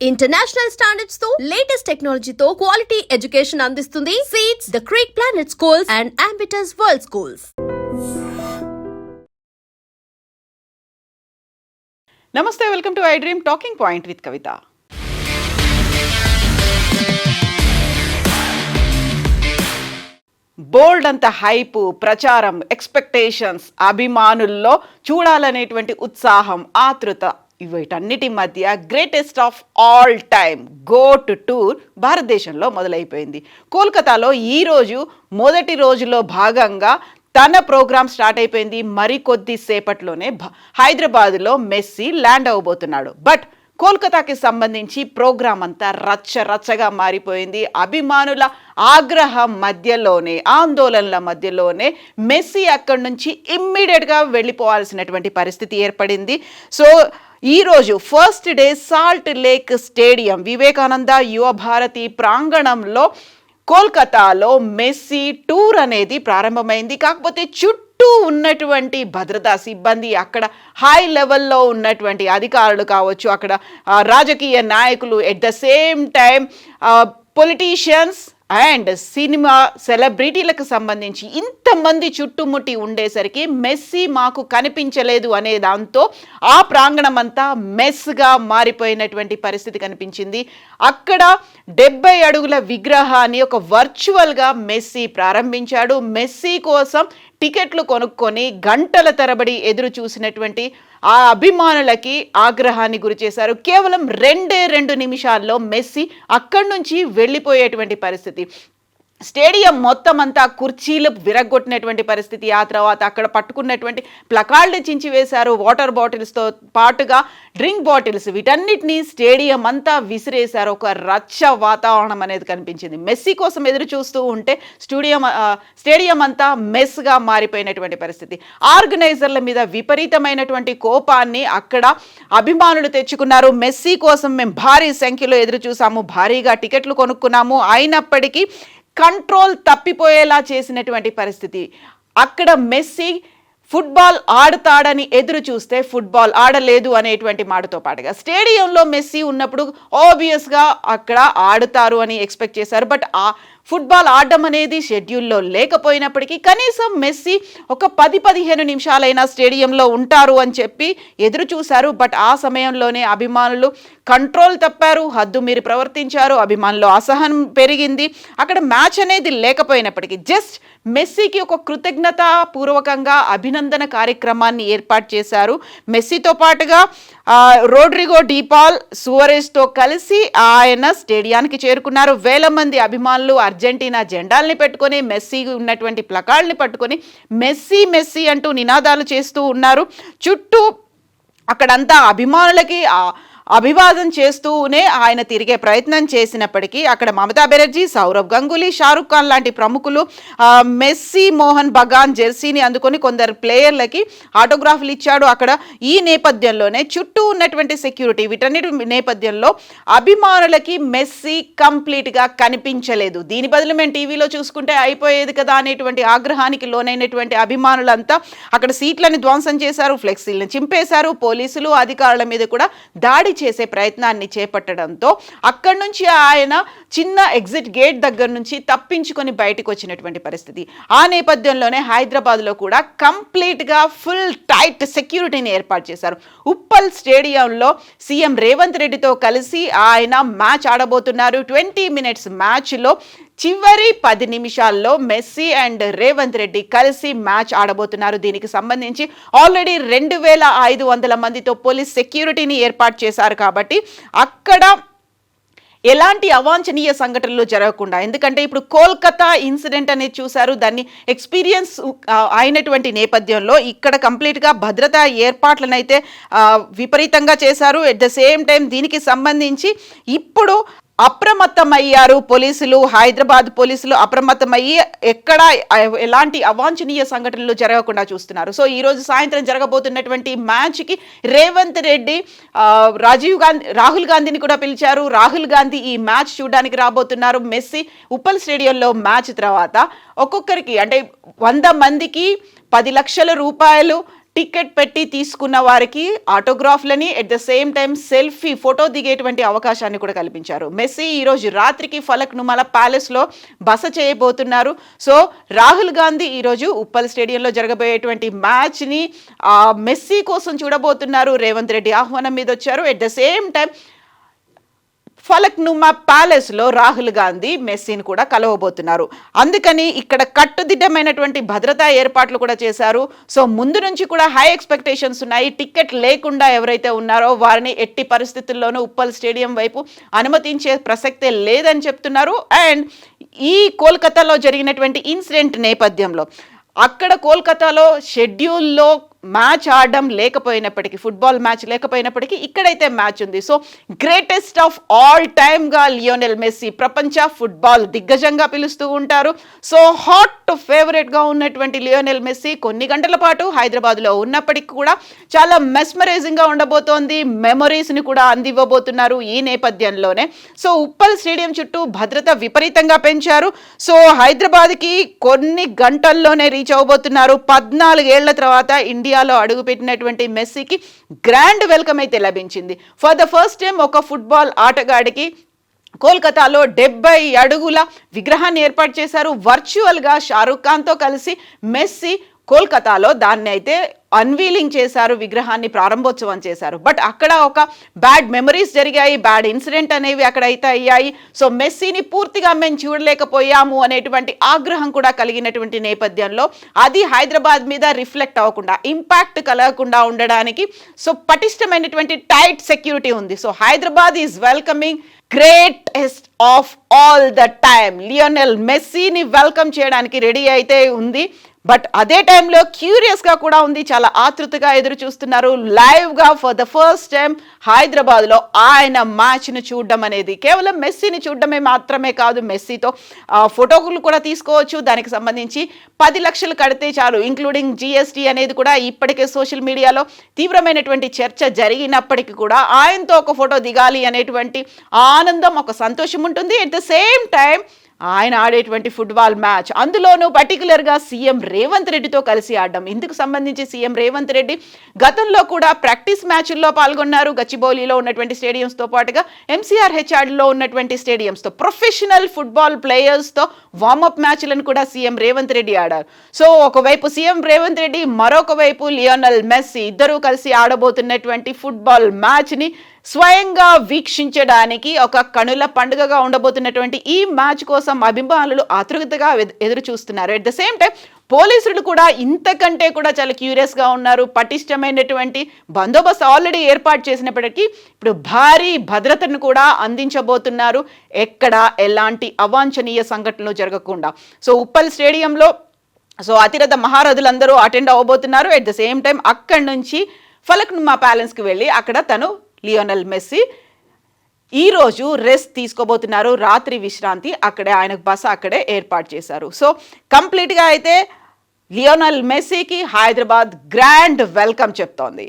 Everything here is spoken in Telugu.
ఇంటర్నేషనల్ స్టాండర్డ్స్తో లేటెస్ట్ టెక్నాలజీతో క్వాలిటీ ఎడ్యుకేషన్ అందిస్తుంది seats the creek planet schools and ambitus world schools నమస్తే welcome to I dream talking point with Kavitha bold అంత హైప్ ప్రచారం ఎక్స్పెక్టేషన్స్ అభిమానుల్లో చూడాలనేటువంటి ఉత్సాహం ఆతృత వీటన్నిటి మధ్య greatest of all time goat tour భారతదేశంలో మొదలైపోయింది. కోల్కతాలో ఈరోజు మొదటి రోజులో భాగంగా తన ప్రోగ్రామ్ స్టార్ట్ అయిపోయింది. మరికొద్ది సేపట్లోనే భ- హైదరాబాద్లో మెస్సీ ల్యాండ్ అవ్వబోతున్నాడు. బట్ కోల్కతాకి సంబంధించి ప్రోగ్రాం అంతా రచ్చ రచ్చగా మారిపోయింది. అభిమానుల ఆగ్రహం మధ్యలోనే ఆందోళనల మధ్యలోనే మెస్సీ అక్కడి నుంచి ఇమ్మీడియట్గా వెళ్ళిపోవాల్సినటువంటి పరిస్థితి ఏర్పడింది. సో ఈరోజు first day salt lake stadium Vivekananda Yuva Bharati ప్రాంగణంలో కోల్కతాలో మెస్సీ టూర్ అనేది ప్రారంభమైంది. కాకపోతే చుట్టూ ఉన్నటువంటి భద్రతా సిబ్బంది అక్కడ హై లెవెల్లో ఉన్నటువంటి అధికారులు కావచ్చు అక్కడ రాజకీయ నాయకులు at the same time politicians and cinema సెలబ్రిటీలకు సంబంధించి ఇంతమంది చుట్టుముట్టి ఉండేసరికి మెస్సీ మాకు కనిపించలేదు అనే దాంతో ఆ ప్రాంగణం అంతా మెస్గా మారిపోయినటువంటి పరిస్థితి కనిపించింది. అక్కడ డెబ్బై అడుగుల విగ్రహాన్ని ఒక వర్చువల్గా మెస్సీ ప్రారంభించాడు. మెస్సీ కోసం టికెట్లు కొనుక్కొని గంటల తరబడి ఎదురు చూసినటువంటి ఆ అభిమానులకి ఆగ్రహాన్ని గురి చేశారు. కేవలం రెండే రెండు నిమిషాల్లో మెస్సీ అక్కడి నుంచి వెళ్ళిపోయేటువంటి పరిస్థితి. స్టేడియం మొత్తం అంతా కుర్చీలు విరగొట్టినటువంటి పరిస్థితి ఆ తర్వాత అక్కడ పట్టుకున్నటువంటి ప్లకార్డులు చించివేశారు వాటర్ బాటిల్స్తో పాటుగా డ్రింక్ బాటిల్స్ వీటన్నిటినీ స్టేడియం అంతా విసిరేశారు. ఒక రచ్చ వాతావరణం అనేది కనిపించింది. మెస్సీ కోసం ఎదురు చూస్తూ ఉంటే స్టూడియం స్టేడియం అంతా మెస్గా మారిపోయినటువంటి పరిస్థితి. ఆర్గనైజర్ల మీద విపరీతమైనటువంటి కోపాన్ని అక్కడ అభిమానులు తెచ్చుకున్నారు. మెస్సీ కోసం మేము భారీ సంఖ్యలో ఎదురు చూసాము భారీగా టికెట్లు కొనుక్కున్నాము. అయినప్పటికీ కంట్రోల్ తప్పిపోయేలా చేసినటువంటి పరిస్థితి. అక్కడ మెస్సీ ఫుట్బాల్ ఆడతాడని ఎదురు చూస్తే ఫుట్బాల్ ఆడలేదు అనేటువంటి మాటతో పాటుగా స్టేడియంలో మెస్సీ ఉన్నప్పుడు ఆబ్వియస్గా అక్కడ ఆడతారు అని ఎక్స్పెక్ట్ చేశారు. బట్ ఆ ఫుట్బాల్ ఆడడం అనేది షెడ్యూల్లో లేకపోయినప్పటికీ కనీసం మెస్సీ ఒక పది పదిహేను నిమిషాలైనా స్టేడియంలో ఉంటారు అని చెప్పి ఎదురు చూశారు. బట్ ఆ సమయంలోనే అభిమానులు కంట్రోల్ తప్పారు. హద్దు మీరు ప్రవర్తించారు. అభిమానులు అసహనం పెరిగింది. అక్కడ మ్యాచ్ అనేది లేకపోయినప్పటికీ జస్ట్ మెస్సీకి ఒక కృతజ్ఞత పూర్వకంగా అభినందన కార్యక్రమాన్ని ఏర్పాటు చేశారు. మెస్సీతో పాటుగా రోడ్రిగో డీపాల్ సువరేజ్తో కలిసి ఆయన స్టేడియానికి చేరుకున్నారు. వేల మంది అభిమానులు అర్జెంటీనా జెండాల్ని పెట్టుకొని మెస్సీ ఉన్నటువంటి ప్లకార్డ్ని పట్టుకొని మెస్సీ మెస్సీ అంటూ నినాదాలు చేస్తూ ఉన్నారు. చుట్టూ అక్కడంతా అభిమానులకి ఆ అభివాదం చేస్తూనే ఆయన తిరిగే ప్రయత్నం చేసినప్పటికీ అక్కడ మమతా బెనర్జీ సౌరవ్ గంగూలీ షారుఖ్ ఖాన్ లాంటి ప్రముఖులు మెస్సీ మోహన్ బగాన్ జెర్సీని అందుకొని కొందరు ప్లేయర్లకి ఆటోగ్రాఫ్లు ఇచ్చాడు. అక్కడ ఈ నేపథ్యంలోనే చుట్టూ ఉన్నటువంటి సెక్యూరిటీ వీటన్నిటి నేపథ్యంలో అభిమానులకి మెస్సీ కంప్లీట్గా కనిపించలేదు. దీని బదులు మేము టీవీలో చూసుకుంటే అయిపోయేది కదా అనేటువంటి ఆగ్రహానికి లోనైనటువంటి అభిమానులంతా అక్కడ సీట్లను ధ్వంసం చేశారు ఫ్లెక్సీలను చింపేశారు పోలీసులు అధికారుల మీద కూడా దాడి చేసే ప్రయత్నాన్ని చేపట్టడంతో అక్కడి నుంచి ఆయన చిన్న ఎగ్జిట్ గేట్ దగ్గర నుంచి తప్పించుకొని బయటకు వచ్చినటువంటి పరిస్థితి. ఆ నేపథ్యంలోనే హైదరాబాద్లో కూడా కంప్లీట్గా ఫుల్ టైట్ సెక్యూరిటీని ఏర్పాటు చేశారు. ఉప్పల్ స్టేడియంలో సీఎం రేవంత్ రెడ్డితో కలిసి ఆయన మ్యాచ్ ఆడబోతున్నారు. ట్వంటీ మినిట్స్ మ్యాచ్లో చివరి పది నిమిషాల్లో మెస్సీ అండ్ రేవంత్ రెడ్డి కలిసి మ్యాచ్ ఆడబోతున్నారు. దీనికి సంబంధించి ఆల్రెడీ రెండు వేల ఐదు వందల మందితో పోలీస్ సెక్యూరిటీని ఏర్పాటు చేశారు కాబట్టి అక్కడ ఎలాంటి అవాంఛనీయ సంఘటనలు జరగకుండా ఎందుకంటే ఇప్పుడు కోల్కతా ఇన్సిడెంట్ అనేది చూశారు. దాన్ని ఎక్స్పీరియన్స్ అయినటువంటి నేపథ్యంలో ఇక్కడ కంప్లీట్గా భద్రతా ఏర్పాట్లనైతే విపరీతంగా చేశారు. ఎట్ ద సేమ్ టైం దీనికి సంబంధించి ఇప్పుడు అప్రమత్తమయ్యారు పోలీసులు హైదరాబాద్ పోలీసులు అప్రమత్తమయ్యి ఎక్కడ ఎలాంటి అవాంఛనీయ సంఘటనలు జరగకుండా చూస్తున్నారు. సో ఈ రోజు సాయంత్రం జరగబోతున్నటువంటి మ్యాచ్కి రేవంత్ రెడ్డి రాజీవ్ గాంధీ రాహుల్ గాంధీని కూడా పిలిచారు. రాహుల్ గాంధీ ఈ మ్యాచ్ చూడడానికి రాబోతున్నారు. మెస్సీ ఉప్పల్ స్టేడియంలో మ్యాచ్ తర్వాత ఒక్కొక్కరికి అంటే వంద మందికి పది లక్షల రూపాయలు టికెట్ పెట్టి తీసుకున్న వారికి ఆటోగ్రాఫ్లని at the same time selfie photo దిగేటువంటి అవకాశాన్ని కూడా కల్పించారు. మెస్సీ ఈరోజు రాత్రికి ఫలక్ నుమాల ప్యాలెస్లో బస చేయబోతున్నారు. సో రాహుల్ గాంధీ ఈరోజు ఉప్పల్ స్టేడియంలో జరగబోయేటువంటి మ్యాచ్ని మెస్సీ కోసం చూడబోతున్నారు. రేవంత్ రెడ్డి ఆహ్వానం మీద వచ్చారు at the same time Falaknuma ప్యాలెస్లో రాహుల్ గాంధీ మెస్సీని కూడా కలవబోతున్నారు. అందుకని ఇక్కడ కట్టుదిట్టమైనటువంటి భద్రతా ఏర్పాట్లు కూడా చేశారు. సో ముందు నుంచి కూడా హై ఎక్స్పెక్టేషన్స్ ఉన్నాయి. టికెట్ లేకుండా ఎవరైతే ఉన్నారో వారిని ఎట్టి పరిస్థితుల్లోనూ ఉప్పల్ స్టేడియం వైపు అనుమతించే ప్రసక్తే లేదని చెప్తున్నారు. అండ్ ఈ కోల్కతాలో జరిగినటువంటి ఇన్సిడెంట్ నేపథ్యంలో అక్కడ కోల్కతాలో షెడ్యూల్లో మ్యాచ్ ఆడడం లేకపోయినప్పటికీ ఫుట్బాల్ మ్యాచ్ లేకపోయినప్పటికీ ఇక్కడైతే మ్యాచ్ ఉంది. సో గ్రేటెస్ట్ ఆఫ్ ఆల్ టైమ్గా లియోనెల్ మెస్సీ ప్రపంచ ఫుట్బాల్ దిగ్గజంగా పిలుస్తూ ఉంటారు. సో హాట్ ఫేవరెట్గా ఉన్నటువంటి లియోనెల్ మెస్సీ కొన్ని గంటల పాటు హైదరాబాద్లో ఉన్నప్పటికీ కూడా చాలా మెస్మరైజింగ్గా ఉండబోతోంది. మెమరీస్ని కూడా అందివ్వబోతున్నారు ఈ నేపథ్యంలోనే. సో ఉప్పల్ స్టేడియం చుట్టూ భద్రత విపరీతంగా పెంచారు. సో హైదరాబాద్కి కొన్ని గంటల్లోనే రీచ్ అవ్వబోతున్నారు. పద్నాలుగేళ్ళ తర్వాత ఇండియాలో అడుగుపెట్టినటువంటి మెస్సీకి గ్రాండ్ వెల్కమ్ అయితే లభించింది. ఫర్ ద ఫస్ట్ టైం ఒక ఫుట్బాల్ ఆటగాడికి కోల్కతాలో డెబ్బై అడుగుల విగ్రహాన్ని ఏర్పాటు చేశారు. వర్చువల్గా షారుఖ్ ఖాన్తో కలిసి మెస్సీ కోల్కతాలో దాన్ని అయితే అన్వీలింగ్ చేశారు విగ్రహాన్ని ప్రారంభోత్సవం చేశారు. బట్ అక్కడ ఒక బ్యాడ్ మెమరీస్ జరిగాయి బ్యాడ్ ఇన్సిడెంట్ అనేవి అక్కడ అయితే అయ్యాయి. సో మెస్సీని పూర్తిగా మేము చూడలేకపోయాము అనేటువంటి ఆగ్రహం కూడా కలిగినటువంటి నేపథ్యంలో అది హైదరాబాద్ మీద రిఫ్లెక్ట్ అవ్వకుండా ఇంపాక్ట్ కలగకుండా ఉండడానికి సో పటిష్టమైనటువంటి టైట్ సెక్యూరిటీ ఉంది. So Hyderabad is welcoming greatest of all the time Lionel మెస్సీని welcome చేయడానికి రెడీ అయితే ఉంది. బట్ అదే టైంలో క్యూరియస్గా కూడా ఉంది. చాలా ఆతృతగా ఎదురు చూస్తున్నారు లైవ్గా ఫర్ ద ఫస్ట్ టైం హైదరాబాద్లో ఆయన మ్యాచ్ను చూడడం అనేది. కేవలం మెస్సీని చూడడమే మాత్రమే కాదు మెస్సీతో ఫోటోలు కూడా తీసుకోవచ్చు. దానికి సంబంధించి పది లక్షలు కడితే చాలు. ఇంక్లూడింగ్ జిఎస్టీ అనేది కూడా ఇప్పటికే సోషల్ మీడియాలో తీవ్రమైనటువంటి చర్చ జరిగినప్పటికీ కూడా ఆయనతో ఒక ఫోటో దిగాలి అనేటువంటి ఆనందం ఒక సంతోషం ఉంటుంది. అట్ ద సేమ్ టైం ఆయన ఆడేటువంటి ఫుట్బాల్ మ్యాచ్. అందులోనూ పర్టికులర్గా సీఎం రేవంత్ రెడ్డితో కలిసి ఆడడం. ఇందుకు సంబంధించి సీఎం రేవంత్ రెడ్డి గతంలో కూడా ప్రాక్టీస్ మ్యాచ్ల్లో పాల్గొన్నారు. గచ్చిబౌలిలో ఉన్నటువంటి స్టేడియంస్తో పాటుగా ఎంసీఆర్ హెచ్ఆర్లో ఉన్నటువంటి స్టేడియంస్తో ప్రొఫెషనల్ ఫుట్బాల్ ప్లేయర్స్తో వార్మప్ మ్యాచ్లను కూడా సీఎం రేవంత్ రెడ్డి ఆడారు. సో ఒకవైపు సీఎం రేవంత్ రెడ్డి మరొక వైపు లియోనల్ మెస్సీ ఇద్దరూ కలిసి ఆడబోతున్నటువంటి ఫుట్బాల్ మ్యాచ్ని స్వయంగా వీక్షించడానికి ఒక కనుల పండుగగా ఉండబోతున్నటువంటి ఈ మ్యాచ్ కోసం అభిమానులు ఆతృతగా ఎదు- ఎదురు చూస్తున్నారు ఎట్ ద సేమ్ టైం పోలీసులు కూడా ఇంతకంటే కూడా చాలా క్యూరియస్గా ఉన్నారు. పటిష్టమైనటువంటి బందోబస్తు ఆల్రెడీ ఏర్పాటు చేసినప్పటికీ ఇప్పుడు భారీ భద్రతను కూడా అందించబోతున్నారు. ఎక్కడ ఎలాంటి అవాంఛనీయ సంఘటనలు జరగకుండా. సో ఉప్పల్ స్టేడియంలో సో అతిరథ మహారథులందరూ అటెండ్ అవ్వబోతున్నారు. ఎట్ ద సేమ్ టైం అక్కడి నుంచి ఫలక్ మా ప్యాలెన్స్కి వెళ్ళి అక్కడ తను లియోనల్ మెస్సీ. ఈరోజు రెస్ట్ తీసుకోబోతున్నారు రాత్రి విశ్రాంతి. అక్కడే ఆయనకు బస అక్కడే ఏర్పాటు చేశారు. సో కంప్లీట్గా అయితే లియోనల్ మెస్సీకి హైదరాబాద్ గ్రాండ్ వెల్కమ్ చెప్తోంది.